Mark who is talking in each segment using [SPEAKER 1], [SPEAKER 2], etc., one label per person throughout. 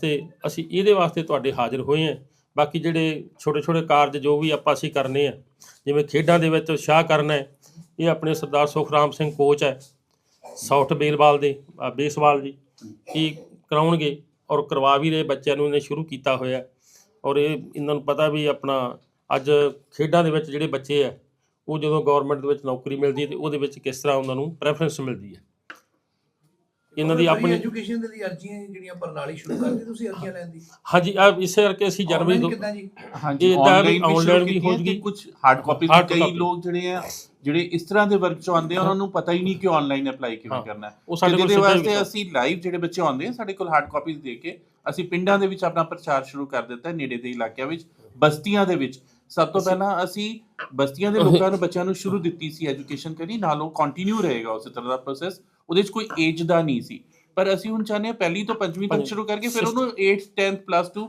[SPEAKER 1] ਤੇ ਅਸੀਂ ਇਹਦੇ ਵਾਸਤੇ ਤੁਹਾਡੇ ਹਾਜ਼ਰ ਹੋਏ ਹਾਂ। ਬਾਕੀ ਜਿਹੜੇ ਛੋਟੇ ਛੋਟੇ ਕਾਰਜ ਜੋ ਵੀ ਆਪਾਂ ਅਸੀਂ ਕਰਨੇ ਆ ਜਿਵੇਂ ਖੇਡਾਂ ਦੇ ਵਿੱਚ ਉਤਸ਼ਾਹ ਕਰਨਾ ਹੈ ਇਹ ਆਪਣੇ ਸਰਦਾਰ ਸੁਖਰਾਮ ਸਿੰਘ ਕੋਚ ਹੈ ਸੌਫਟ ਬੇਲਬਾਲ ਦੇ ਅ, ਬੇਸਬਾਲ ਜੀ ਇਹ ਕਰਾਉਣਗੇ ਔਰ ਕਰਵਾ ਵੀ ਰਹੇ ਬੱਚਿਆਂ ਨੂੰ ਇਹਨੇ ਸ਼ੁਰੂ ਕੀਤਾ ਹੋਇਆ। ਔਰ ਇਹ ਇਹਨਾਂ ਨੂੰ ਪਤਾ ਵੀ ਆਪਣਾ ਅੱਜ ਖੇਡਾਂ ਦੇ ਵਿੱਚ ਜਿਹੜੇ ਬੱਚੇ ਆ ਉਹ ਜਦੋਂ ਗਵਰਨਮੈਂਟ ਦੇ ਵਿੱਚ ਨੌਕਰੀ ਮਿਲਦੀ ਹੈ ਤੇ ਉਹਦੇ ਵਿੱਚ ਕਿਸ ਤਰ੍ਹਾਂ ਉਹਨਾਂ ਨੂੰ ਪ੍ਰੈਫਰੈਂਸ ਮਿਲਦੀ ਹੈ। ਇਹਨਾਂ ਦੀ ਆਪਣੀ
[SPEAKER 2] ਐਜੂਕੇਸ਼ਨ ਦੇ ਲਈ ਅਰਜ਼ੀਆਂ ਜਿਹੜੀਆਂ ਪ੍ਰਣਾਲੀ ਸ਼ੁਰੂ ਕਰਦੀ ਤੁਸੀਂ ਅਰਜ਼ੀਆਂ ਲੈਣ ਦੀ
[SPEAKER 1] ਹਾਂਜੀ ਆ ਇਸੇ ਕਰਕੇ ਅਸੀਂ ਜਨਵਰੀ ਤੋਂ
[SPEAKER 2] ਕਿੱਦਾਂ ਜੀ
[SPEAKER 3] ਹਾਂਜੀ ਆਨਲਾਈਨ ਵੀ
[SPEAKER 1] ਵੀ
[SPEAKER 3] ਹੋ
[SPEAKER 1] ਹੋ
[SPEAKER 3] ਗਈ
[SPEAKER 1] ਜਾਊਗੀ।
[SPEAKER 3] ਕੁਝ ਹਾਰਡ
[SPEAKER 1] Hard
[SPEAKER 3] ਕਈ। ਲੋਕ ਜਿਹੜੇ ਆ ਜਿਹੜੇ ਇਸ ਤਰ੍ਹਾਂ ਦੇ ਵਰਕ ਚ ਆਉਂਦੇ ਆ ਉਹਨਾਂ ਨੂੰ ਪਤਾ ਹੀ ਨਹੀਂ ਕਿ ਆਨਲਾਈਨ ਅਪਲਾਈ ਕਿਵੇਂ। ਕਰਨਾ ਹੈ
[SPEAKER 1] ਉਹ
[SPEAKER 3] ਸਾਡੇ
[SPEAKER 1] ਸਾਡੇ ਕੋਲ
[SPEAKER 3] ਦੇ
[SPEAKER 1] ਸਿੱਧਾ ਹੀ
[SPEAKER 3] ਵਾਸਤੇ। ਅਸੀਂ ਲਾਈਵ ਜਿਹੜੇ ਬੱਚੇ ਆਉਂਦੇ ਆ ਸਾਡੇ ਕੋਲ ਹਾਰਡ ਕਾਪੀਜ਼ ਦੇ ਕੇ ਅਸੀਂ ਪਿੰਡਾਂ ਦੇ ਵਿੱਚ ਆਪਣਾ ਪ੍ਰਚਾਰ ਸ਼ੁਰੂ ਕਰ ਦਿੱਤਾ ਹੈ, ਨੇੜੇ ਦੇ ਇਲਾਕਿਆਂ ਵਿੱਚ ਬਸਤੀਆਂ ਦੇ ਵਿੱਚ ਸਭ ਤੋਂ ਪਹਿਲਾਂ ਅਸੀਂ ਬਸਤੀਆਂ ਦੇ ਲੋਕਾਂ ਨੂੰ ਬੱਚਿਆਂ ਨੂੰ ਸ਼ੁਰੂ ਦਿੱਤੀ ਸੀ ਐਜੂਕੇਸ਼ਨ ਕਰਨੀ ਨਾਲ ਉਹ ਕੰਟੀਨਿਊ ਰਹੇਗਾ ਉਸੇ ਤਰ੍ਹਾਂ ਦਾ ਪ੍ਰੋਸੈਸ ਉਹਦੇ ਵਿੱਚ ਕੋਈ ਏਜ ਦਾ ਨਹੀਂ ਸੀ। ਪਰ ਅਸੀਂ ਹੁਣ ਚਾਹੁੰਦੇ ਹਾਂ ਪਹਿਲੀ ਤੋਂ ਪੰਜਵੀਂ ਤੱਕ ਸ਼ੁਰੂ ਕਰਕੇ ਫਿਰ ਉਹਨੂੰ 8th 10th plus 2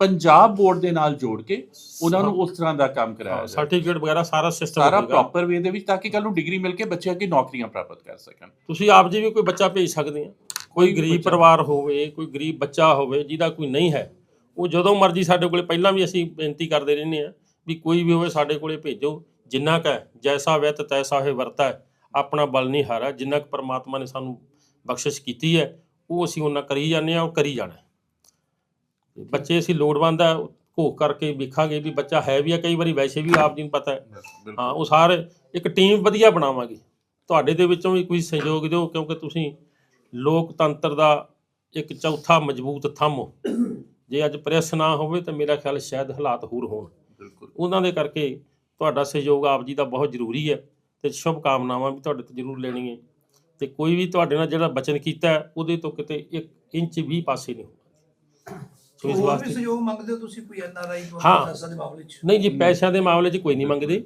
[SPEAKER 3] Punjab board ਦੇ ਨਾਲ ਜੋੜ ਕੇ ਉਹਨਾਂ ਨੂੰ ਉਸ ਤਰ੍ਹਾਂ ਦਾ ਕੰਮ ਕਰਾਇਆ ਜਾਵੇ।
[SPEAKER 1] ਸਰਟੀਫਿਕੇਟ ਵਗੈਰਾ ਸਾਰਾ ਸਿਸਟਮ
[SPEAKER 3] ਸਾਰਾ ਪ੍ਰੋਪਰ ਵੇ ਦੇ ਵਿੱਚ ਤਾਂ ਕਿ ਕੱਲ ਨੂੰ ਡਿਗਰੀ ਮਿਲ ਕੇ ਬੱਚੇ ਅੱਗੇ ਨੌਕਰੀਆਂ ਪ੍ਰਾਪਤ ਕਰ ਸਕਣ।
[SPEAKER 1] ਤੁਸੀਂ ਆਪ ਜੀ ਵੀ ਕੋਈ ਬੱਚਾ ਭੇਜ ਸਕਦੇ ਆ ਕੋਈ ਗਰੀਬ। ਪਰਿਵਾਰ ਹੋਵੇ ਕੋਈ ਗਰੀਬ ਬੱਚਾ ਹੋਵੇ ਜਿਹਦਾ ਕੋਈ ਨਹੀਂ ਹੈ ਉਹ ਜਦੋਂ ਮਰਜ਼ੀ ਸਾਡੇ ਕੋਲੇ ਪਹਿਲਾਂ ਵੀ ਅਸੀਂ ਬੇਨਤੀ ਕਰਦੇ ਰਹਿੰਦੇ ਆ ਵੀ ਕੋਈ ਵੀ ਹੋਵੇ ਸਾਡੇ ਕੋਲੇ ਭੇਜੋ ਜਿੰਨਾ ਕੁ ਜੈਸਾ ਵਿਤ ਤੈਸਾ ਹੈ ਵਰਤਾ ਹੈ। ਆਪਣਾ ਬਲ ਨਹੀਂ ਹਾਰਾ ਜਿੰਨਾ ਕੁ ਪ੍ਰਮਾਤਮਾ ਨੇ ਸਾਨੂੰ ਬਖਸ਼ਿਸ਼ ਕੀਤੀ ਹੈ ਉਹ ਅਸੀਂ ਉਹਨਾਂ ਕਰੀ ਜਾਂਦੇ ਆ ਉਹ ਕਰੀ ਜਾਣਾ ਬੱਚੇ ਅਸੀਂ ਲੋੜਵੰਦ ਆ ਘੋਖ ਕਰਕੇ ਵੇਖਾਂਗੇ ਵੀ ਬੱਚਾ ਹੈ ਵੀ ਆ ਕਈ ਵਾਰੀ ਵੈਸੇ ਵੀ ਆਪ ਜੀ ਨੂੰ ਪਤਾ ਹੈ। ਹਾਂ ਉਹ ਸਾਰੇ ਇੱਕ ਟੀਮ ਵਧੀਆ ਬਣਾਵਾਂਗੇ। ਤੁਹਾਡੇ ਦੇ ਵਿੱਚੋਂ ਵੀ ਕੋਈ ਸਹਿਯੋਗ ਦਿਓ ਕਿਉਂਕਿ ਤੁਸੀਂ ਲੋਕਤੰਤਰ ਦਾ ਇੱਕ ਚੌਥਾ ਮਜ਼ਬੂਤ ਥੰਮ ਹੋ। ਜੇ ਅੱਜ ਪ੍ਰੈਸ ਨਾ ਹੋਵੇ ਤਾਂ ਮੇਰਾ ਖਿਆਲ ਸ਼ਾਇਦ ਹਾਲਾਤ ਹੋਰ ਹੋਣ।
[SPEAKER 3] ਬਿਲਕੁਲ।
[SPEAKER 1] ਉਹਨਾਂ ਦੇ ਕਰਕੇ ਤੁਹਾਡਾ ਸਹਿਯੋਗ ਆਪ ਜੀ ਦਾ ਬਹੁਤ ਜ਼ਰੂਰੀ ਹੈ। ਤੇ ਸ਼ੁਭ ਕਾਮਨਾਵਾਂ ਵੀ ਤੁਹਾਡੇ ਤੋਂ ਜ਼ਰੂਰ ਲੈਣੀਆਂ। ਤੇ ਕੋਈ ਵੀ ਤੁਹਾਡੇ ਨਾਲ ਜਿਹੜਾ ਬਚਨ ਕੀਤਾ ਉਹਦੇ ਤੋਂ ਕਿਤੇ 1 ਇੰਚ ਵੀ ਪਾਸੇ ਨਹੀਂ ਹੋਣਾ। ਸੋ ਇਸ
[SPEAKER 2] ਹੋਰ ਵੀ
[SPEAKER 1] ਵਾਸਤੇ
[SPEAKER 2] ਸਹਿਯੋਗ ਮੰਗਦੇ ਹੋ ਤੁਸੀਂ ਕੋਈ ਐਨਆਰਆਈ। ਪ੍ਰੋਸੈਸਾਂ ਦੇ ਮਾਮਲੇ 'ਚ?
[SPEAKER 1] ਨਹੀਂ ਜੀ ਪੈਸਿਆਂ ਦੇ ਮਾਮਲੇ 'ਚ ਕੋਈ ਨਹੀਂ ਮੰਗਦੇ।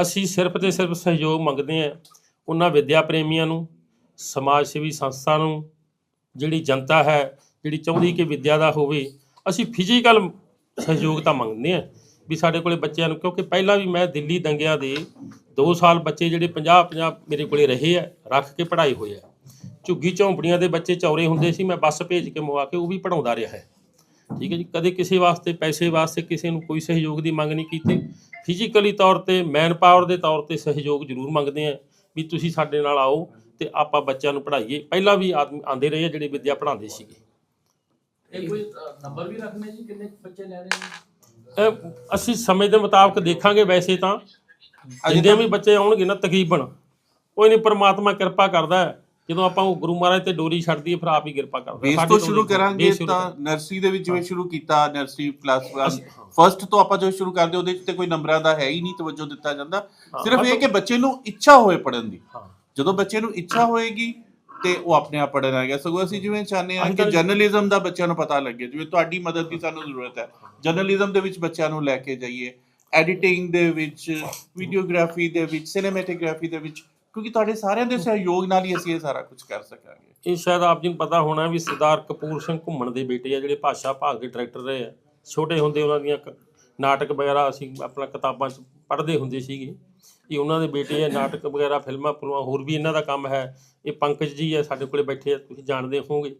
[SPEAKER 1] ਅਸੀਂ ਸਿਰਫ ਤੇ ਸਿਰਫ ਸਹਿਯੋਗ ਮੰਗਦੇ ਹਾਂ ਉਹਨਾਂ ਵਿਦਿਆ ਪ੍ਰੇਮੀਆਂ ਨੂੰ ਸਮਾਜ ਸੇਵੀ ਸੰਸਥਾ ਨੂੰ ਜਿਹੜੀ ਜਨਤਾ ਹੈ ਜਿਹੜੀ ਚਾਹੁੰਦੀ ਕਿ ਵਿਦਿਆ ਦਾ ਹੋਵੇ। ਅਸੀਂ ਫਿਜ਼ੀਕਲ ਸਹਿਯੋਗ ਤਾਂ ਮੰਗਦੇ ਹਾਂ। ਵੀ ਸਾਡੇ ਕੋਲੇ ਬੱਚਿਆਂ ਨੂੰ, ਕਿਉਂਕਿ ਪਹਿਲਾਂ ਵੀ ਮੈਂ ਦਿੱਲੀ ਦੰਗਿਆਂ ਦੇ 2 ਸਾਲ ਬੱਚੇ ਜਿਹੜੇ 50 50 ਮੇਰੇ ਕੋਲੇ ਰਹੇ ਆ, ਰੱਖ ਕੇ ਪੜ੍ਹਾਈ ਹੋਏ ਆ। ਝੁੱਗੀ ਝੌਂਪੜੀਆਂ ਦੇ ਬੱਚੇ ਚੌਰੇ ਹੁੰਦੇ ਸੀ, ਮੈਂ ਬੱਸ ਭੇਜ ਕੇ ਮਵਾ ਕੇ ਉਹ ਵੀ ਪੜਾਉਂਦਾ ਰਿਹਾ ਹੈ। ਠੀਕ ਹੈ ਜੀ, ਕਦੇ ਕਿਸੇ ਵਾਸਤੇ ਪੈਸੇ ਵਾਸਤੇ ਕਿਸੇ ਨੂੰ ਕੋਈ ਸਹਿਯੋਗ ਦੀ ਮੰਗ ਨਹੀਂ ਕੀਤੀ। ਫਿਜ਼ੀਕਲੀ ਤੌਰ ਤੇ ਮੈਨ ਪਾਵਰ ਦੇ ਤੌਰ ਤੇ ਸਹਿਯੋਗ ਜ਼ਰੂਰ ਮੰਗਦੇ ਆ ਵੀ ਤੁਸੀਂ ਸਾਡੇ ਨਾਲ ਆਓ ਤੇ ਆਪਾਂ ਬੱਚਿਆਂ ਨੂੰ ਪੜ੍ਹਾਈਏ। ਪਹਿਲਾਂ ਵੀ ਆਦਮੀ ਆਂਦੇ ਰਹੇ ਆ ਜਿਹੜੇ ਵਿਦਿਆ ਪੜ੍ਹਾਉਂਦੇ ਸੀਗੇ।
[SPEAKER 4] ਇਹ ਕੋਈ ਨੰਬਰ ਵੀ ਰੱਖਣੇ ਜੀ, ਕਿੰਨੇ ਬੱਚੇ ਲੈਣੇ ਨੇ?
[SPEAKER 1] ਅਸੀਂ ਸਮੇਂ ਦੇ ਮੁਤਾਬਕ ਦੇਖਾਂਗੇ ਵੈਸੇ ਤਾਂ। ਜਿੰਨੇ ਵੀ ਬੱਚੇ ਆਉਣਗੇ ਨਾ ਤਕਰੀਬਨ ਕੋਈ ਨਹੀਂ ਪ੍ਰਮਾਤਮਾ ਕਿਰਪਾ ਕਰਦਾ ਹੈ। ਜਦੋਂ ਆਪਾਂ ਉਹ ਗੁਰੂ ਮਹਾਰਾਜ ਤੇ ਡੋਰੀ ਛੱਡਦੀ ਹੈ ਫਿਰ ਆਪ ਹੀ ਕਿਰਪਾ ਕਰਦਾ।
[SPEAKER 3] ਬੇਸ
[SPEAKER 1] ਸਾਡੇ
[SPEAKER 3] ਤੋਂ ਸ਼ੁਰੂ ਕਰਾਂਗੇ ਤਾਂ। ਨਰਸਰੀ ਦੇ ਵਿੱਚ ਜਿਵੇਂ ਸ਼ੁਰੂ ਕੀਤਾ ਨਰਸਰੀ ਪਲੱਸ 1
[SPEAKER 1] ਅਸੀਂ- ਹਾਂ।
[SPEAKER 3] ਫਰਸਟ ਤੋਂ ਆਪਾਂ ਜੋ ਸ਼ੁਰੂ ਕਰਦੇ ਉਹਦੇ ਵਿੱਚ ਤੇ ਕੋਈ ਨੰਬਰਾਂ ਦਾ ਹੈ ਹੀ ਨਹੀਂ ਤਵੱਜੋ ਦਿੱਤਾ ਜਾਂਦਾ। ਸਿਰਫ ਇਹ ਕਿ ਬੱਚੇ ਨੂੰ ਇੱਛਾ ਹੋਏ ਪੜਨ ਦੀ।
[SPEAKER 1] ਹਾਂ।
[SPEAKER 3] ਜਦੋਂ ਬੱਚੇ ਨੂੰ ਇੱਛਾ ਹੋਏਗੀ ਤੇ ਉਹ ਆਪਣੇ ਆਪ ਪੜਨ ਆਏਗਾ ਸਗੋਂ ਅਸੀਂ ਜਿਵੇਂ ਚਾਹੁੰਦੇ ਹਾਂ ਕਿ ਜਰਨਲਿਜ਼ਮ ਦਾ ਬੱਚਿਆਂ ਨੂੰ ਪਤਾ ਲੱਗੇ। ਜਿਵੇਂ ਤੁਹਾਡੀ ਮਦਦ ਦੀ ਸਾਨੂੰ ਜ਼ਰੂਰਤ ਹੈ। ਜਰਨਲਿਜ਼ਮ ਦੇ ਵਿੱਚ ਬੱਚਿਆਂ ਨੂੰ ਲੈ ਕੇ ਜਾਈਏ। ਐਡੀਟਿੰਗ ਦੇ ਵਿੱਚ ਵੀਡੀਓਗ੍ਰਾਫੀ ਦੇ ਵਿੱਚ ਸਿਨੇਮੈਟੋਗ੍ਰਾਫੀ ਦੇ ਵਿੱਚ ਕਿਉਂਕਿ ਤੁਹਾਡੇ ਸਾਰਿਆਂ ਦੇ ਸਹਿਯੋਗ ਨਾਲ ਹੀ ਅਸੀਂ ਇਹ ਸਾਰਾ ਕੁਝ ਕਰ ਸਕਾਂਗੇ।
[SPEAKER 1] ਇਹ ਸ਼ਾਇਦ ਆਪ ਜੀ ਨੂੰ ਪਤਾ ਹੋਣਾ ਵੀ ਸਰਦਾਰ ਕਪੂਰ ਸਿੰਘ ਘੁੰਮਣ ਦੇ ਬੇਟੇ ਆ ਜਿਹੜੇ ਭਾਸ਼ਾ ਭਾਗ ਦੇ ਡਾਇਰੈਕਟਰ ਰਹੇ ਆ। ਛੋਟੇ ਹੁੰਦੇ ਉਹਨਾਂ ਦੀਆਂ ਨਾਟਕ ਵਗੈਰਾ ਅਸੀਂ ਆਪਣਾ ਕਿਤਾਬਾਂ 'ਚ ਪੜ੍ਹਦੇ ਹੁੰਦੇ ਸੀਗੇ। ਇਹ ਉਹਨਾਂ ਦੇ ਬੇਟੇ ਆ, ਨਾਟਕ ਵਗੈਰਾ, ਫਿਲਮਾਂ ਫੁਲਮਾਂ ਹੋਰ ਵੀ ਇਹਨਾਂ ਦਾ ਕੰਮ ਹੈ। ਇਹ ਪੰਕਜ ਜੀ ਆ, ਸਾਡੇ ਕੋਲੇ ਬੈਠੇ ਆ, ਤੁਸੀਂ ਜਾਣਦੇ ਹੋਵੋਗੇ।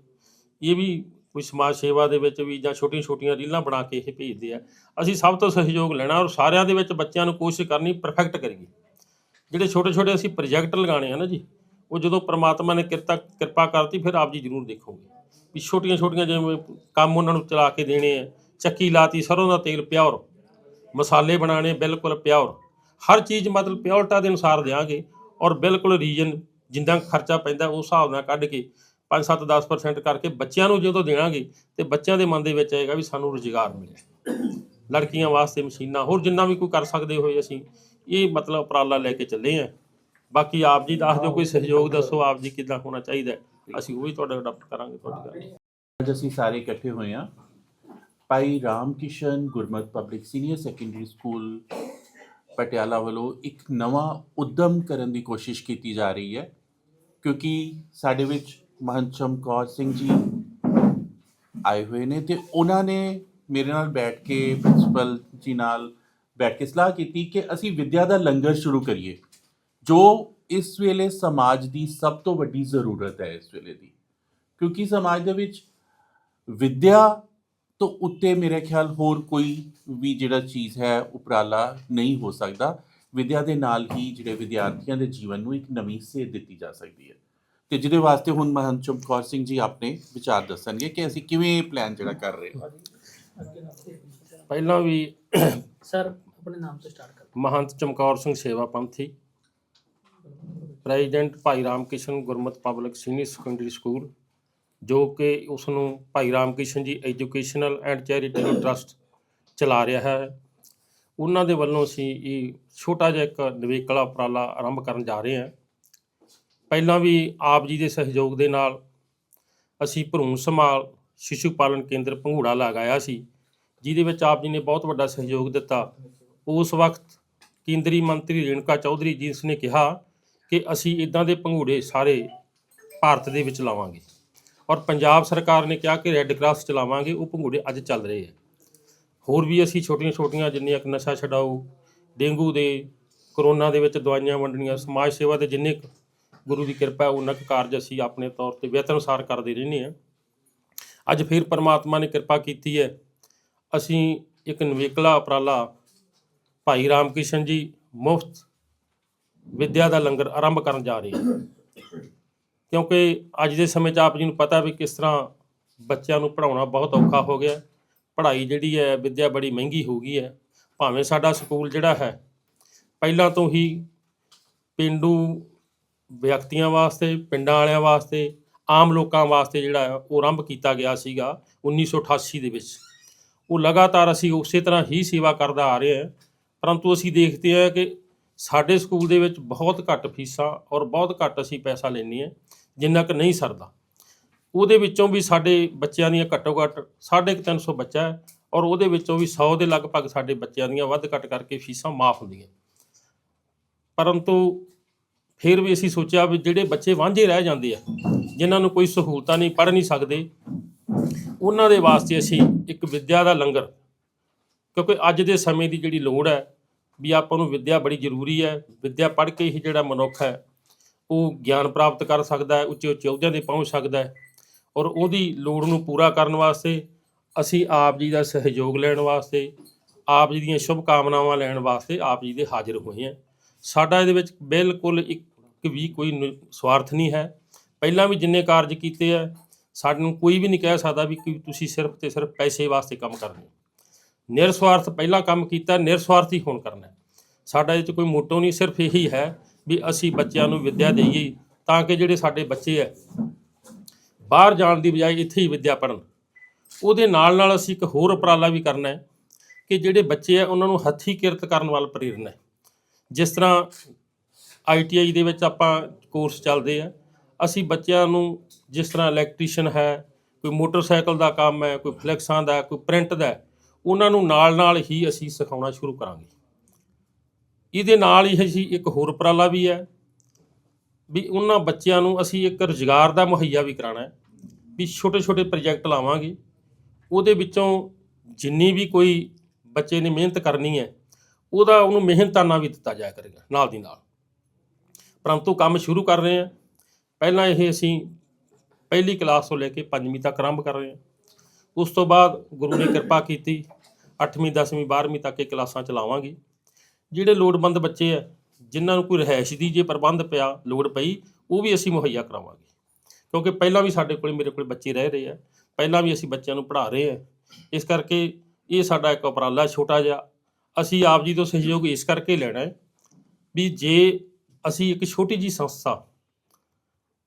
[SPEAKER 1] ਇਹ ਵੀ ਕੋਈ ਸਮਾਜ ਸੇਵਾ ਦੇ ਵਿੱਚ ਵੀ ਜਾਂ ਛੋਟੀਆਂ ਛੋਟੀਆਂ ਰੀਲਾਂ ਬਣਾ ਕੇ ਇਹ ਭੇਜਦੇ ਆ। ਅਸੀਂ ਸਭ ਤੋਂ ਸਹਿਯੋਗ ਲੈਣਾ ਔਰ ਸਾਰਿਆਂ ਦੇ ਵਿੱਚ ਬੱਚਿਆਂ ਨੂੰ ਕੋਸ਼ਿਸ਼ ਕਰਨੀ ਪਰਫੈਕਟ ਕਰੀਏ। ਜਿਹੜੇ ਛੋਟੇ ਛੋਟੇ ਅਸੀਂ ਪ੍ਰੋਜੈਕਟ ਲਗਾਣੇ ਆ ਨਾ ਜੀ, ਉਹ ਜਦੋਂ ਪ੍ਰਮਾਤਮਾ ਨੇ ਕਿਰਤਾ, ਕਿਰਪਾ ਕਰਤੀ, ਫਿਰ ਆਪ ਜੀ ਜ਼ਰੂਰ ਦੇਖੋਗੇ। ਵੀ ਛੋਟੀਆਂ ਛੋਟੀਆਂ ਜਿਵੇਂ ਕੰਮ ਉਹਨਾਂ ਨੂੰ ਚਲਾ ਕੇ ਦੇਣੇ ਆ, ਚੱਕੀ ਲਾਤੀ, ਸਰੋਂ ਦਾ ਤੇਲ ਪਿਓਰ, ਮਸਾਲੇ ਬਣਾਣੇ ਬਿਲਕੁਲ ਪਿਓਰ। ਹਰ ਚੀਜ਼ ਮਤਲਬ ਪਿਓਰਟਾ ਦੇ ਅਨੁਸਾਰ ਦੇਾਂਗੇ ਔਰ ਬਿਲਕੁਲ ਰੀਜਨ ਜਿੰਨਾ ਖਰਚਾ ਪੈਂਦਾ ਉਸ ਹਿਸਾਬ ਨਾਲ ਕੱਢ ਕੇ 5-7 10% ਕਰਕੇ ਬੱਚਿਆਂ ਨੂੰ ਜਦੋਂ ਦੇਵਾਂਗੇ ਤੇ ਬੱਚਿਆਂ ਦੇ ਮਨ ਦੇ ਵਿੱਚ ਆਏਗਾ ਵੀ ਸਾਨੂੰ ਰੁਜ਼ਗਾਰ ਮਿਲੇ। ਲੜਕੀਆਂ ਵਾਸਤੇ ਮਸ਼ੀਨਾਂ, ਹੋਰ ਜਿੰਨਾ ਵੀ ਕੋਈ ਕਰ ਸਕਦੇ ਹੋਏ ਅਸੀਂ, ਇਹ ਮਤਲਬ ਉਪਰਾਲਾ ਲੈ ਕੇ ਚੱਲੇ ਆ। ਬਾਕੀ ਆਪ ਜੀ ਦੱਸ ਦਿਓ, ਕੋਈ ਸਹਿਯੋਗ ਦੱਸੋ, ਆਪ ਜੀ ਕਿੱਦਾਂ ਹੋਣਾ ਚਾਹੀਦਾ ਅਸੀਂ ਉਹ ਵੀ ਤੁਹਾਡਾ ਅਡਾਪਟ ਕਰਾਂਗੇ, ਤੁਹਾਡੀ ਗੱਲ।
[SPEAKER 3] ਅੱਜ ਅਸੀਂ ਸਾਰੇ ਇਕੱਠੇ ਹੋਏ ਹਾਂ। Bhai Ram Kishan Gurmat public senior secondary school Patiala ਵੱਲੋਂ ਇੱਕ ਨਵਾਂ ਉਦਮ ਕਰਨ ਦੀ ਕੋਸ਼ਿਸ਼ ਕੀਤੀ ਜਾ ਰਹੀ ਹੈ, ਕਿਉਂਕਿ ਸਾਡੇ ਵਿੱਚ ਮਹੰਤ ਚਮਕੌਰ ਸਿੰਘ ਜੀ ਆਏ ਹੋਏ ਨੇ ਤੇ ਉਹਨਾਂ ਨੇ ਮੇਰੇ ਨਾਲ ਬੈਠ ਕੇ ਪ੍ਰਿੰਸੀਪਲ ਜੀ ਨਾਲ ਬੈਠ ਕੇ ਸਲਾਹ ਕੀਤੀ ਕਿ ਅਸੀਂ ਵਿਦਿਆ ਦਾ ਲੰਗਰ ਸ਼ੁਰੂ ਕਰੀਏ, ਜੋ ਇਸ ਵੇਲੇ ਸਮਾਜ ਦੀ ਸਭ ਤੋਂ ਵੱਡੀ ਜ਼ਰੂਰਤ ਹੈ ਇਸ ਵੇਲੇ ਦੀ। ਕਿਉਂਕਿ ਸਮਾਜ ਦੇ ਵਿੱਚ ਵਿਦਿਆ ਤਾਂ ਉੱਤੇ ਮੇਰੇ ਖਿਆਲ ਹੋਰ ਕੋਈ ਵੀ ਜਿਹੜਾ ਚੀਜ਼ ਹੈ ਉਪਰਾਲਾ ਨਹੀਂ ਹੋ ਸਕਦਾ। ਵਿਦਿਆ ਦੇ ਨਾਲ ਹੀ ਜਿਹੜੇ ਵਿਦਿਆਰਥੀਆਂ ਦੇ ਜੀਵਨ ਨੂੰ ਇੱਕ ਨਵੀਂ ਸੇਧ ਦਿੱਤੀ ਜਾ ਸਕਦੀ ਹੈ। ਤੇ ਜਿਹਦੇ ਵਾਸਤੇ ਹੁਣ ਮਹੰਤ ਚਮਕੌਰ ਸਿੰਘ ਜੀ ਆਪਣੇ ਵਿਚਾਰ ਦੱਸਣਗੇ ਕਿ ਅਸੀਂ ਕਿਵੇਂ ਇਹ ਪਲਾਨ ਜਿਹੜਾ ਕਰ ਰਹੇ ਹਾਂ।
[SPEAKER 1] ਪਹਿਲਾਂ ਵੀ
[SPEAKER 5] ਸਰ ਆਪਣੇ ਨਾਮ ਤੋਂ ਸਟਾਰਟ ਕਰੋ।
[SPEAKER 1] ਮਹੰਤ Chamkaur Singh Sewa Panthi president Bhai Ram Kishan Gurmat public senior secondary school ਜੋ ਕਿ ਉਸ ਨੂੰ ਭਾਈ ਰਾਮ ਕਿਸ਼ਨ ਜੀ ਐਜੂਕੇਸ਼ਨਲ ਐਂਡ ਚੈਰੀਟੇਬਲ ਟਰਸਟ ਚਲਾ ਰਿਹਾ ਹੈ। ਉਹਨਾਂ ਦੇ ਵੱਲੋਂ ਅਸੀਂ ਇਹ ਛੋਟਾ ਜਿਹਾ ਇੱਕ ਨਿਵੇਕਲਾ ਉਪਰਾਲਾ ਆਰੰਭ ਕਰਨ ਜਾ ਰਹੇ ਹਾਂ। ਪਹਿਲਾਂ ਵੀ ਆਪ ਜੀ ਦੇ ਸਹਿਯੋਗ ਦੇ ਨਾਲ ਅਸੀਂ ਭਰੂਣ ਸੰਭਾਲ ਸ਼ਿਸ਼ੂ ਪਾਲਣ ਕੇਂਦਰ ਭੰਗੂੜਾ ਲਗਾਇਆ ਸੀ ਜਿਹਦੇ ਵਿੱਚ ਆਪ ਜੀ ਨੇ ਬਹੁਤ ਵੱਡਾ ਸਹਿਯੋਗ ਦਿੱਤਾ। ਉਸ ਵਕਤ ਕੇਂਦਰੀ ਮੰਤਰੀ ਰੇਣੂਕਾ ਚੌਧਰੀ ਜੀ ਨੇ ਕਿਹਾ ਕਿ ਅਸੀਂ ਇਦਾਂ ਦੇ ਪੰਘੂੜੇ ਸਾਰੇ ਭਾਰਤ ਦੇ ਵਿੱਚ ਲਾਵਾਂਗੇ। ਔਰ ਪੰਜਾਬ ਸਰਕਾਰ ਨੇ ਕਿਹਾ ਕਿ ਰੈੱਡ ਕਰਾਸ ਚਲਾਵਾਂਗੇ, ਉਹ ਪੰਘੂੜੇ ਅੱਜ ਚੱਲ ਰਹੇ ਹੈ। ਹੋਰ ਵੀ ਅਸੀਂ ਛੋਟੀਆਂ-ਛੋਟੀਆਂ ਜਿੰਨੀਆਂ ਕੁ ਨਸ਼ਾ ਛਡਾਓ ਡੇਂਗੂ ਦੇ, ਕਰੋਨਾ ਦੇ ਵਿੱਚ ਦਵਾਈਆਂ ਵੰਡਣੀਆਂ, ਸਮਾਜ ਸੇਵਾ ਦੇ ਜਿੰਨੇ ਕੁ ਗੁਰੂ ਦੀ ਕਿਰਪਾ ਹੈ, ਉਹਨਾਂ ਕੁ ਕਾਰਜ ਅਸੀਂ ਆਪਣੇ ਤੌਰ ਤੇ ਵਿਅਤ ਅਨੁਸਾਰ ਕਰਦੇ ਰਹਿੰਦੇ ਹਾਂ। ਅੱਜ ਫਿਰ ਪਰਮਾਤਮਾ ਨੇ ਕਿਰਪਾ ਕੀਤੀ ਹੈ। ਅਸੀਂ ਇੱਕ ਨਵੇਕਲਾ ਉਪਰਾਲਾ, ਭਾਈ ਰਾਮ ਕਿਸ਼ਨ ਜੀ ਮੁਫਤ ਵਿਦਿਆ ਦਾ ਲੰਗਰ ਆਰੰਭ ਕਰਨ ਜਾ ਰਹੇ ਹਾਂ। ਕਿਉਂਕਿ ਅੱਜ ਦੇ ਸਮੇਂ 'ਚ ਆਪ ਜੀ ਨੂੰ ਪਤਾ ਵੀ ਕਿਸ ਤਰ੍ਹਾਂ ਬੱਚਿਆਂ ਨੂੰ ਪੜਾਉਣਾ ਬਹੁਤ ਔਖਾ ਹੋ ਗਿਆ। ਪੜ੍ਹਾਈ ਜਿਹੜੀ ਹੈ, ਵਿੱਦਿਆ ਬੜੀ ਮਹਿੰਗੀ ਹੋ ਗਈ ਹੈ। ਭਾਵੇਂ ਸਾਡਾ ਸਕੂਲ ਜਿਹੜਾ ਹੈ, ਪਹਿਲਾਂ ਤੋਂ ਹੀ ਪਿੰਡੂ ਵਿਅਕਤੀਆਂ ਵਾਸਤੇ, ਪਿੰਡਾਂ ਵਾਲਿਆਂ ਵਾਸਤੇ, ਆਮ ਲੋਕਾਂ ਵਾਸਤੇ ਜਿਹੜਾ ਉਹ ਆਰੰਭ ਕੀਤਾ ਗਿਆ ਸੀਗਾ 1988 ਦੇ ਵਿੱਚ। ਉਹ ਲਗਾਤਾਰ ਅਸੀਂ ਉਸੇ ਤਰ੍ਹਾਂ ਹੀ ਸੇਵਾ ਕਰਦਾ ਆ ਰਹੇ ਹਾਂ। ਪਰੰਤੂ ਅਸੀਂ ਦੇਖਦੇ ਹਾਂ ਕਿ ਸਾਡੇ ਸਕੂਲ ਦੇ ਵਿੱਚ ਬਹੁਤ ਘੱਟ ਫੀਸਾਂ ਔਰ ਬਹੁਤ ਘੱਟ ਅਸੀਂ ਪੈਸਾ ਲੈਂਦੇ ਹੈ, ਜਿੰਨਾ ਕਿ ਨਹੀਂ ਸਰਦਾ। ਉਹਦੇ ਵਿੱਚੋਂ ਵੀ ਸਾਡੇ ਬੱਚਿਆਂ ਦੀਆਂ ਘੱਟੋ ਘੱਟ 350 ਬੱਚਾ ਹੈ ਔਰ ਉਹਦੇ ਵਿੱਚੋਂ ਵੀ 100 ਦੇ ਲਗਭਗ ਸਾਡੇ ਬੱਚਿਆਂ ਦੀਆਂ ਵੱਧ ਘੱਟ ਕਰਕੇ ਫੀਸਾਂ ਮਾਫ ਹੁੰਦੀਆਂ। ਪਰੰਤੂ ਫਿਰ ਵੀ ਅਸੀਂ ਸੋਚਿਆ ਵੀ ਜਿਹੜੇ ਬੱਚੇ ਵਾਂਝੇ ਰਹਿ ਜਾਂਦੇ ਆ, ਜਿਨ੍ਹਾਂ ਨੂੰ ਕੋਈ ਸਹੂਲਤਾਂ ਨਹੀਂ, ਪੜ੍ਹ ਨਹੀਂ ਸਕਦੇ, ਉਹਨਾਂ ਦੇ ਵਾਸਤੇ ਅਸੀਂ ਇੱਕ ਵਿੱਦਿਆ ਦਾ ਲੰਗਰ, ਕਿਉਂਕਿ ਅੱਜ ਦੇ ਸਮੇਂ ਦੀ ਜਿਹੜੀ ਲੋੜ ਹੈ ਵੀ ਆਪਾਂ ਨੂੰ ਵਿੱਦਿਆ ਬੜੀ ਜ਼ਰੂਰੀ ਹੈ, ਵਿੱਦਿਆ ਪੜ੍ਹ ਕੇ ਹੀ ਜਿਹੜਾ ਮਨੁੱਖ ਹੈ, ਉਹ ਗਿਆਨ ਪ੍ਰਾਪਤ ਕਰ ਸਕਦਾ ਹੈ, ਉੱਚੇ ਉੱਚੇ ਅਹੁਦਿਆਂ ਤੇ ਪਹੁੰਚ ਸਕਦਾ ਹੈ ਔਰ ਉਹਦੀ ਲੋੜ ਨੂੰ ਪੂਰਾ ਕਰਨ ਵਾਸਤੇ ਅਸੀਂ ਆਪ ਜੀ ਦਾ ਸਹਿਯੋਗ ਲੈਣ ਵਾਸਤੇ, ਆਪ ਜੀ ਦੀਆਂ ਸ਼ੁਭ ਕਾਮਨਾਵਾਂ ਲੈਣ ਵਾਸਤੇ ਆਪ ਜੀ ਦੇ ਹਾਜ਼ਰ ਹੋਏ ਹਾਂ। ਸਾਡਾ ਇਹਦੇ ਵਿੱਚ ਬਿਲਕੁਲ ਇੱਕ ਵੀ ਕੋਈ ਨ- ਸਵਾਰਥ ਨਹੀਂ ਹੈ। ਪਹਿਲਾਂ ਵੀ ਜਿੰਨੇ ਕਾਰਜ ਕੀਤੇ ਆ ਸਾਨੂੰ ਕੋਈ ਵੀ ਨਹੀਂ ਕਹਿ ਸਕਦਾ ਵੀ ਕਿ ਤੁਸੀਂ ਸਿਰਫ ਤੇ ਸਿਰਫ ਪੈਸੇ ਵਾਸਤੇ ਕੰਮ ਕਰਨੇ ਨਿਰਸਵਾਰਥ ਪਹਿਲਾਂ ਕੰਮ ਕੀਤਾ, ਨਿਰਸਵਾਰਥੀ ਹੋਣ ਕਰਨਾ ਸਾਡਾ ਇਹ 'ਚ ਕੋਈ ਮੋਟੋ ਨਹੀਂ, ਸਿਰਫ ਇਹੀ ਹੈ ਵੀ ਅਸੀਂ ਬੱਚਿਆਂ ਨੂੰ ਵਿੱਦਿਆ ਦੇਈਏ ਤਾਂ ਕਿ ਜਿਹੜੇ ਸਾਡੇ ਬੱਚੇ ਹੈ, ਬਾਹਰ ਜਾਣ ਦੀ ਬਜਾਏ ਇੱਥੇ ਹੀ ਵਿੱਦਿਆ ਪੜ੍ਹਨ। ਉਹਦੇ ਨਾਲ ਨਾਲ ਅਸੀਂ ਇੱਕ ਹੋਰ ਉਪਰਾਲਾ ਵੀ ਕਰਨਾ ਹੈ ਕਿ ਜਿਹੜੇ ਬੱਚੇ ਆ ਉਹਨਾਂ ਨੂੰ ਹੱਥੀਂ ਕਿਰਤ ਕਰਨ ਵੱਲ ਪ੍ਰੇਰਨਾ ਹੈ। ਜਿਸ ਤਰ੍ਹਾਂ ਆਈਟੀਆਈ ਦੇ ਵਿੱਚ ਆਪਾਂ ਕੋਰਸ ਚੱਲਦੇ ਆ, ਅਸੀਂ ਬੱਚਿਆਂ ਨੂੰ ਜਿਸ ਤਰ੍ਹਾਂ ਇਲੈਕਟ੍ਰੀਸ਼ੀਅਨ ਹੈ, ਕੋਈ ਮੋਟਰਸਾਈਕਲ ਦਾ ਕੰਮ ਹੈ, ਕੋਈ ਫਲੈਕਸਾਂ ਦਾ, ਕੋਈ ਪ੍ਰਿੰਟ ਦਾ ਉਹਨਾਂ ਨੂੰ ਨਾਲ ਨਾਲ ਹੀ ਅਸੀਂ ਸਿਖਾਉਣਾ ਸ਼ੁਰੂ ਕਰਾਂਗੇ। ਇਹਦੇ ਨਾਲ ਹੀ ਅਸੀਂ ਇੱਕ ਹੋਰ ਉਪਰਾਲਾ ਵੀ ਹੈ ਵੀ ਉਹਨਾਂ ਬੱਚਿਆਂ ਨੂੰ ਅਸੀਂ ਇੱਕ ਰੁਜ਼ਗਾਰ ਦਾ ਮੁਹੱਈਆ ਵੀ ਕਰਾਉਣਾ ਹੈ, ਵੀ ਛੋਟੇ ਛੋਟੇ ਪ੍ਰੋਜੈਕਟ ਲਾਵਾਂਗੇ। ਉਹਦੇ ਵਿੱਚੋਂ ਜਿੰਨੀ ਵੀ ਕੋਈ ਬੱਚੇ ਨੇ ਮਿਹਨਤ ਕਰਨੀ ਹੈ, ਉਹਦਾ ਉਹਨੂੰ ਮਿਹਨਤਾਨਾ ਵੀ ਦਿੱਤਾ ਜਾਇਆ ਕਰੇਗਾ, ਨਾਲ ਦੀ ਨਾਲ। ਪਰੰਤੂ ਕੰਮ ਸ਼ੁਰੂ ਕਰ ਰਹੇ ਹਾਂ। ਪਹਿਲਾਂ ਇਹ ਅਸੀਂ ਪਹਿਲੀ ਕਲਾਸ ਤੋਂ ਲੈ ਕੇ ਪੰਜਵੀਂ ਤੱਕ ਆਰੰਭ ਕਰ ਰਹੇ ਹਾਂ। ਉਸ ਤੋਂ ਬਾਅਦ ਗੁਰੂ ਨੇ ਕਿਰਪਾ ਕੀਤੀ 8ਵੀਂ 10ਵੀਂ 12ਵੀਂ ਤੱਕ ਇਹ ਕਲਾਸਾਂ ਚਲਾਵਾਂਗੇ। ਜਿਹੜੇ ਲੋੜਵੰਦ ਬੱਚੇ ਆ, ਜਿਨ੍ਹਾਂ ਨੂੰ ਕੋਈ ਰਿਹਾਇਸ਼ ਦੀ ਜੇ ਪ੍ਰਬੰਧ ਪਿਆ, ਲੋੜ ਪਈ, ਉਹ ਵੀ ਅਸੀਂ ਮੁਹੱਈਆ ਕਰਾਵਾਂਗੇ। ਕਿਉਂਕਿ ਪਹਿਲਾਂ ਵੀ ਸਾਡੇ ਕੋਲ, ਮੇਰੇ ਕੋਲ ਬੱਚੇ ਰਹਿ ਰਹੇ ਆ। ਪਹਿਲਾਂ ਵੀ ਅਸੀਂ ਬੱਚਿਆਂ ਨੂੰ ਪੜ੍ਹਾ ਰਹੇ ਆ। ਇਸ ਕਰਕੇ ਇਹ ਸਾਡਾ ਇੱਕ ਉਪਰਾਲਾ ਛੋਟਾ ਜਿਹਾ। ਅਸੀਂ ਆਪ ਜੀ ਤੋਂ ਸਹਿਯੋਗ ਇਸ ਕਰਕੇ ਲੈਣਾ ਹੈ ਵੀ ਜੇ ਅਸੀਂ ਇੱਕ ਛੋਟੀ ਜੀ ਸੰਸਥਾ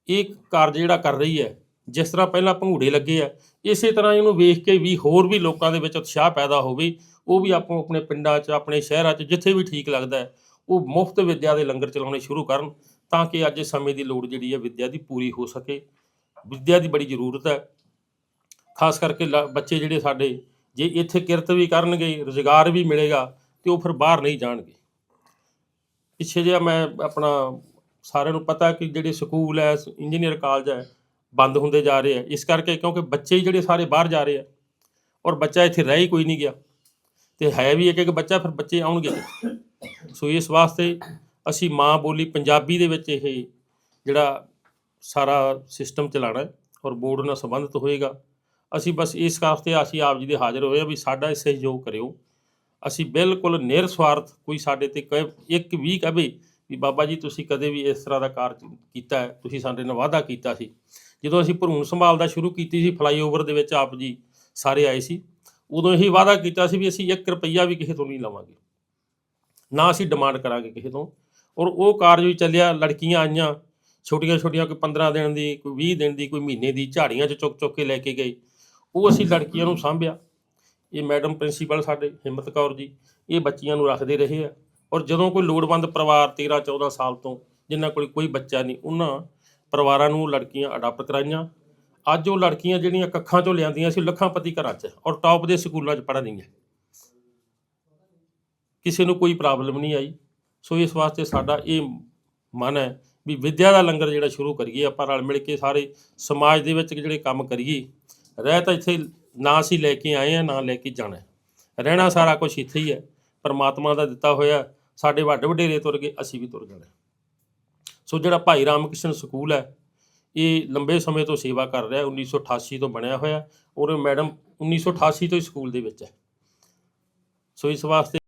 [SPEAKER 1] ਇਹ ਕਾਰਜ ਜਿਹੜਾ ਕਰ ਰਹੀ ਹੈ ਜਿਸ ਤਰ੍ਹਾਂ ਪਹਿਲਾਂ ਭੰਗੂੜੇ ਲੱਗੇ ਆ, ਇਸੇ ਤਰ੍ਹਾਂ ਇਹਨੂੰ ਵੇਖ ਕੇ ਵੀ ਹੋਰ ਵੀ ਲੋਕਾਂ ਦੇ ਵਿੱਚ ਉਤਸ਼ਾਹ ਪੈਦਾ ਹੋਵੇ, ਉਹ ਵੀ ਆਪੋ ਆਪਣੇ ਪਿੰਡਾਂ 'ਚ, ਆਪਣੇ ਸ਼ਹਿਰਾਂ 'ਚ ਜਿੱਥੇ ਵੀ ਠੀਕ ਲੱਗਦਾ ਉਹ ਮੁਫਤ ਵਿੱਦਿਆ ਦੇ ਲੰਗਰ ਚਲਾਉਣੇ ਸ਼ੁਰੂ ਕਰਨ ਤਾਂ ਕਿ ਅੱਜ ਸਮੇਂ ਦੀ ਲੋੜ ਜਿਹੜੀ ਹੈ ਵਿੱਦਿਆ ਦੀ ਪੂਰੀ ਹੋ ਸਕੇ। ਵਿੱਦਿਆ ਦੀ ਬੜੀ ਜ਼ਰੂਰਤ ਹੈ। ਖਾਸ ਕਰਕੇ ਲ- ਬੱਚੇ ਜਿਹੜੇ ਸਾਡੇ, ਜੇ ਇੱਥੇ ਕਿਰਤ ਵੀ ਕਰਨਗੇ, ਰੁਜ਼ਗਾਰ ਵੀ ਮਿਲੇਗਾ, ਤੇ ਉਹ ਫਿਰ ਬਾਹਰ ਨਹੀਂ ਜਾਣਗੇ। ਪਿੱਛੇ ਜਿਹਾ ਮੈਂ ਆਪਣਾ ਸਾਰਿਆਂ ਨੂੰ ਪਤਾ ਕਿ ਜਿਹੜੇ ਸਕੂਲ ਹੈ, ਇੰਜੀਨੀਅਰ ਕਾਲਜ ਹੈ ਬੰਦ ਹੁੰਦੇ ਜਾ ਰਹੇ ਆ। ਇਸ ਕਰਕੇ ਕਿਉਂਕਿ ਬੱਚੇ ਹੀ ਜਿਹੜੇ ਸਾਰੇ ਬਾਹਰ ਜਾ ਰਹੇ ਆ ਔਰ ਬੱਚਾ ਇੱਥੇ ਰਹਿ ਹੀ ਕੋਈ ਨਹੀਂ ਗਿਆ। ਤੇ ਹੈ ਵੀ ਇੱਕ ਇੱਕ ਬੱਚਾ, ਫਿਰ ਬੱਚੇ ਆਉਣਗੇ। ਸੋ ਇਸ ਵਾਸਤੇ ਅਸੀਂ ਮਾਂ ਬੋਲੀ ਪੰਜਾਬੀ ਦੇ ਵਿੱਚ ਇਹ ਜਿਹੜਾ ਸਾਰਾ ਸਿਸਟਮ ਚਲਾਣਾ ਹੈ ਔਰ ਬੋਰਡ ਨਾਲ ਸੰਬੰਧਿਤ ਹੋਏਗਾ। ਅਸੀਂ ਬਸ ਇਸ ਵਾਸਤੇ ਅਸੀਂ ਆਪ ਜੀ ਦੇ ਹਾਜ਼ਰ ਹੋਏ ਆ ਵੀ ਸਾਡਾ ਸਹਿਯੋਗ ਕਰਿਓ। ਅਸੀਂ ਬਿਲਕੁਲ ਨਿਰਸਵਾਰਥ ਕੋਈ ਸਾਡੇ ਤੇ ਕਹੇ, ਇੱਕ ਵੀ ਕਹੇ ਵੀ ਬਾਬਾ ਜੀ ਤੁਸੀਂ ਕਦੇ ਵੀ ਇਸ ਤਰ੍ਹਾਂ ਦਾ ਕਾਰਜ ਕੀਤਾ ਹੈ, ਤੁਸੀਂ ਸਾਡੇ ਨਾਲ ਵਾਅਦਾ ਕੀਤਾ ਸੀ। ਜਦੋਂ ਅਸੀਂ ਭਰੂਣ ਸੰਭਾਲ ਦਾ ਸ਼ੁਰੂ ਕੀਤੀ ਸੀ ਫਲਾਈਓਵਰ ਦੇ ਵਿੱਚ ਆਪ ਜੀ ਸਾਰੇ ਆਏ ਸੀ, ਉਦੋਂ ਇਹੀ ਵਾਅਦਾ ਕੀਤਾ ਸੀ ਵੀ ਅਸੀਂ 1 ਰੁਪਈਆ ਵੀ ਕਿਸੇ ਤੋਂ ਨਹੀਂ ਲਵਾਂਗੇ। ਨਾ ਅਸੀਂ ਡਿਮਾਂਡ ਕਰਾਂਗੇ ਕਿਸੇ ਤੋਂ। ਔਰ ਉਹ ਕਾਰਜ ਵੀ ਚੱਲਿਆ, ਲੜਕੀਆਂ ਆਈਆਂ ਛੋਟੀਆਂ ਛੋਟੀਆਂ ਕੋਈ 15 ਦਿਨ ਦੀ, ਕੋਈ 20 ਦਿਨ ਦੀ, ਕੋਈ ਮਹੀਨੇ ਦੀ, ਝਾੜੀਆਂ 'ਚ ਚੁੱਕ ਚੁੱਕ ਕੇ ਲੈ ਕੇ ਗਏ। ਉਹ ਅਸੀਂ ਲੜਕੀਆਂ ਨੂੰ ਸਾਂਭਿਆ। ਇਹ ਮੈਡਮ ਪ੍ਰਿੰਸੀਪਲ ਸਾਡੇ, ਹਿੰਮਤ ਕੌਰ ਜੀ, ਇਹ ਬੱਚੀਆਂ ਨੂੰ ਰੱਖਦੇ ਰਹੇ ਆ। ਔਰ ਜਦੋਂ ਕੋਈ ਲੋੜਵੰਦ ਪਰਿਵਾਰ 13 14 ਸਾਲ ਤੋਂ, ਜਿਨ੍ਹਾਂ ਕੋਲ ਕੋਈ ਬੱਚਾ ਨਹੀਂ, ਉਹਨਾਂ ਪਰਿਵਾਰਾਂ ਨੂੰ ਲੜਕੀਆਂ ਅਡਾਪਟ ਕਰਾਈਆਂ। ਅੱਜ ਉਹ ਲੜਕੀਆਂ ਜਿਹੜੀਆਂ ਕੱਖਾਂ ਚੋਂ ਲਿਆਂਦੀਆਂ ਸੀ ਲੱਖਾਂਪਤੀ ਘਰਾਂ 'ਚ ਔਰ ਟੌਪ ਦੇ ਸਕੂਲਾਂ 'ਚ ਪੜ੍ਹ ਰਹੀਆਂ। ਕਿਸੇ ਨੂੰ ਕੋਈ ਪ੍ਰੋਬਲਮ ਨਹੀਂ ਆਈ। ਸੋ ਇਸ ਵਾਸਤੇ ਸਾਡਾ ਇਹ ਮਨ ਹੈ ਵੀ ਵਿਦਿਆ ਦਾ ਲੰਗਰ ਜਿਹੜਾ ਸ਼ੁਰੂ ਕਰੀਏ, ਆਪਾਂ ਰਲ ਮਿਲ ਕੇ ਸਾਰੇ ਸਮਾਜ ਦੇ ਵਿੱਚ ਜਿਹੜੇ ਕੰਮ ਕਰੀਏ, ਰਹਿ ਤਾਂ ਇੱਥੇ ਨਾ ਅਸੀਂ ਲੈ ਕੇ ਆਏ ਆ ਨਾ ਲੈ ਕੇ ਜਾਣਾ ਰਹਿਣਾ ਸਾਰਾ ਕੁਝ ਇੱਥੇ ਹੀ ਹੈ। ਪਰਮਾਤਮਾ ਦਾ ਦਿੱਤਾ ਹੋਇਆ, ਸਾਡੇ ਵੱਡੇ ਵਡੇਰੇ ਤੁਰ ਗਏ, ਅਸੀਂ ਵੀ ਤੁਰ ਜਾਣਾ ਸੋ ਜਿਹੜਾ ਭਾਈ ਰਾਮਕ੍ਰਿਸ਼ਨ ਸਕੂਲ ਹੈ, ਇਹ ਲੰਬੇ ਸਮੇਂ ਤੋਂ ਸੇਵਾ ਕਰ ਰਿਹਾ 1988 ਤੋਂ ਬਣਿਆ ਹੋਇਆ ਔਰ ਮੈਡਮ 1988 ਤੋਂ ਹੀ ਸਕੂਲ ਦੇ ਵਿੱਚ ਹੈ। ਸੋ ਇਸ ਵਾਸਤੇ